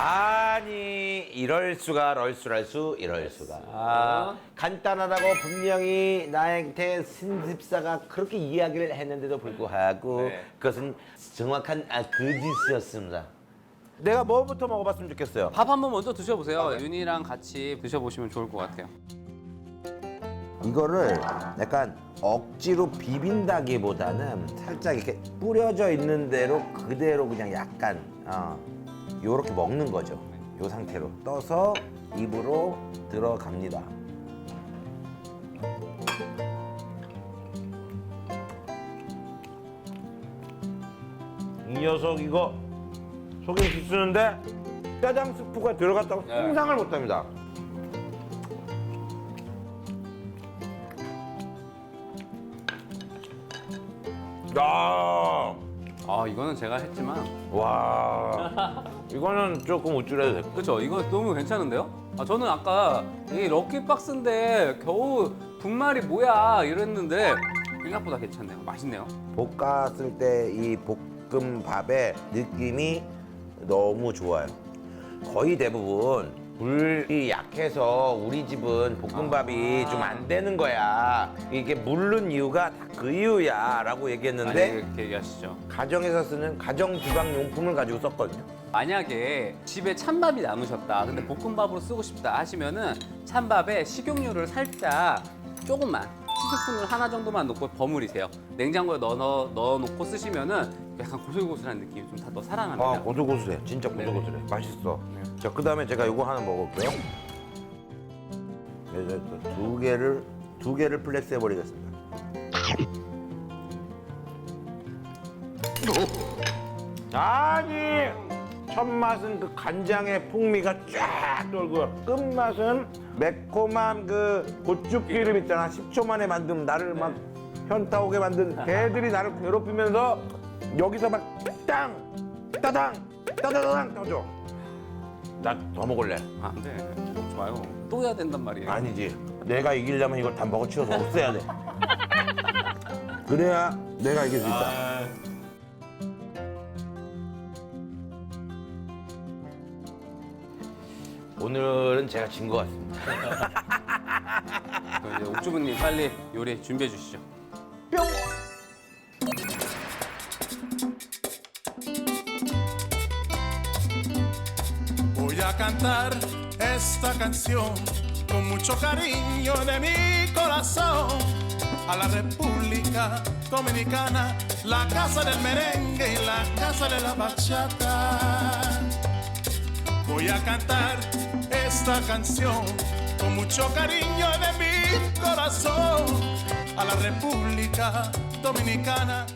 아니 이럴 수가 럴 수랄 수 이럴 수가 아, 간단하다고 분명히 나한테 신집사가 그렇게 이야기를 했는데도 불구하고 네. 그것은 정확한 아, 거짓이었습니다. 내가 뭐부터 먹어봤으면 좋겠어요. 밥 한번 먼저 드셔보세요. 윤이랑 같이 드셔보시면 좋을 것 같아요. 이거를 약간 억지로 비빈다기보다는 살짝 이렇게 뿌려져 있는 대로 그대로 그냥 약간 어, 요렇게 먹는 거죠. 요 상태로 떠서 입으로 들어갑니다. 이 녀석 이거 속이 비쓰는데 짜장 스프가 들어갔다고 네. 상상을 못합니다. 야, 아 이거는 제가 했지만 와, 이거는 조금 우쭐해도 될 것. 그렇죠. 이거 너무 괜찮은데요? 아, 저는 아까 이 럭키 박스인데 겨우 분말이 뭐야 이랬는데 생각보다 괜찮네요. 맛있네요. 볶았을 때 이 볶음밥의 느낌이 너무 좋아요. 거의 대부분 불이 약해서 우리 집은 볶음밥이 아. 좀안 되는 거야. 이게 물른 이유가 다 그 이유야 라고 아니, 얘기했는데 이렇게 얘기하시죠. 가정에서 쓰는 가정 주방 용품을 가지고 썼거든요. 만약에 집에 찬밥이 남으셨다. 근데 볶음밥으로 쓰고 싶다 하시면은 찬밥에 식용유를 살짝 조금만 티스푼을 하나 정도만 넣고 버무리세요. 냉장고에 넣어 넣어 넣어놓고 쓰시면은 약간 고슬고슬한 느낌이 좀 다 더 살아납니다. 아 고슬고슬해. 진짜 고슬고슬해. 맛있어. 네. 자 그다음에 제가 이거 하나 먹을게요. 그래서 또두 개를 두 개를 플렉스 해버리겠습니다. 아니 첫 맛은 그 간장의 풍미가 쫙 돌고 끝맛은 매콤한 그 고추기름 있잖아 10초 만에 만든 나를 막 현타 오게 만든 개들이 나를 괴롭히면서 여기서 막 땅! 따당! 따다당! 터져 나더 먹을래 아, 안 돼. 좋아요. 또 해야 된단 말이에요. 아니지 내가 이기려면 이걸 다 먹어치워서 없애야 돼 그래야 내가 이길 수 있다 오늘은 제가 진 것 같습니다 그럼 이제 옥주부님 빨리 요리 준비해 주시죠. 뿅! Voy a cantar esta canción con mucho cariño de mi corazón a la República Dominicana, la casa del merengue y la casa de la bachata. Voy a cantar esta canción. Con mucho cariño de mi corazón. A la República Dominicana,